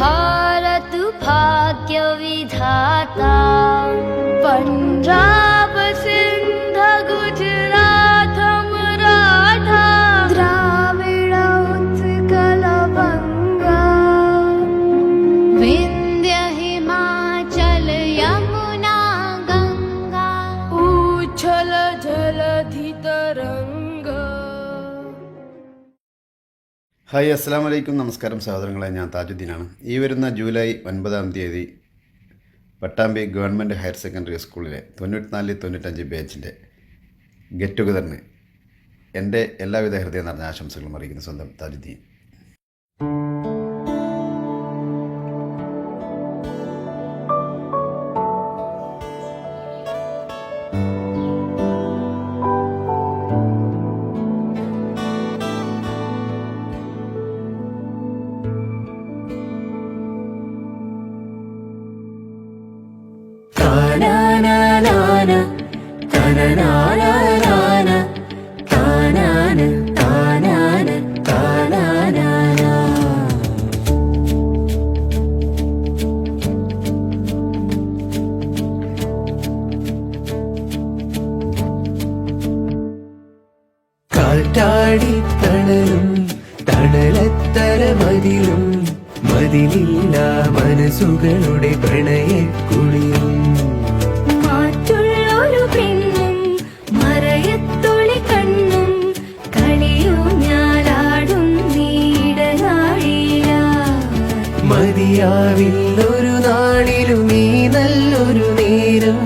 भारतु भाग्यविधाता पञ्जा hi അസ്സാം വലൈക്കും നമസ്കാരം സഹോദരങ്ങളെ ഞാൻ താജുദ്ദീനാണ്. ഈ വരുന്ന ജൂലൈ ഒൻപതാം തീയതി പട്ടാമ്പി ഗവൺമെന്റ് ഹയർ സെക്കൻഡറി സ്കൂളിലെ തൊണ്ണൂറ്റിനാല് തൊണ്ണൂറ്റഞ്ച് ബാച്ചിന്റെ ഗെറ്റ് ടുഗദറിന് എന്റെ എല്ലാവിധ ഹൃദയം നിറഞ്ഞ ആശംസകളും അറിയിക്കുന്ന സ്വന്തം താജുദ്ദീൻ. താനാനാനാ. തണലും തണലത്തര മതിലും മതിലില്ല മനസ്സുകളുടെ പ്രണയക്കുളിയും മതിയാവില്ലൊരു നാളിലും നീ നല്ലൊരു നേരം.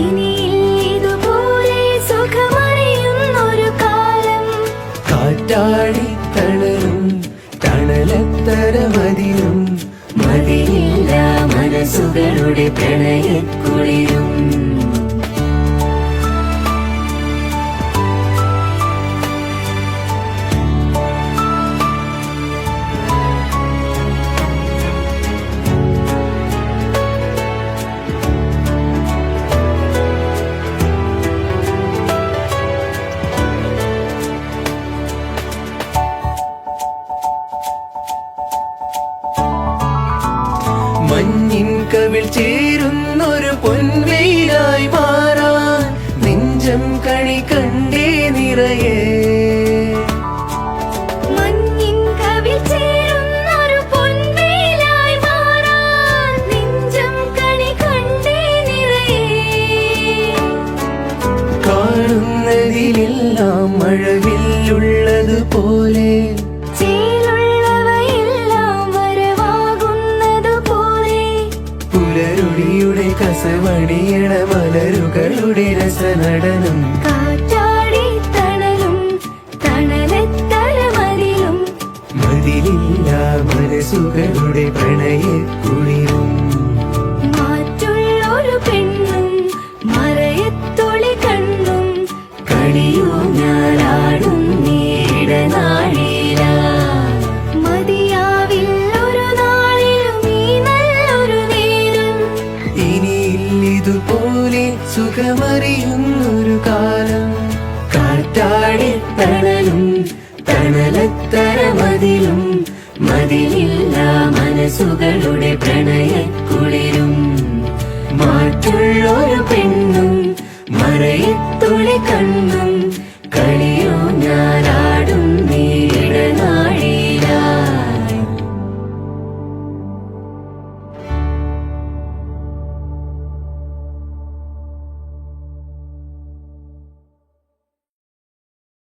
ഇനിയിതുപോലെ സുഖമറിയുന്നൊരു കാലം. കാറ്റാടി തണലും തണലത്തര മതിലും മതിയില്ല മനസ്സുകളുടെ പ്രണയക്കുളിരും. കവിൾ ചേരുന്നൊരു പൊൻവെയിലായി മാറാൻ നെഞ്ചം കണി കണ്ടേ നിറയേ. കാണുന്നതിലെല്ലാം മഴവില്ലുള്ളത് പോലെ രസനടനം കാറ്റാടി തണലും തണലെത്തര മതിലും മതിലില്ല മനസ്സുകളുടെ പ്രണയക്കുളിരും മാറ്റുള്ളൊരു പെണ്ണും മറയത്തൊളി കണ്ണും. കളിയോ ഞാനാടും നീടനാഴില സുഖമറിയുന്നൊരു കാലം. കാറ്റാടി തണലും തണലത്തര മതിലും മതിലില്ല മനസ്സുകളുടെ പ്രണയക്കുളിരും. മാറ്റുള്ളൊരു പെണ്ണും മറയത്തുളി കണ്ണും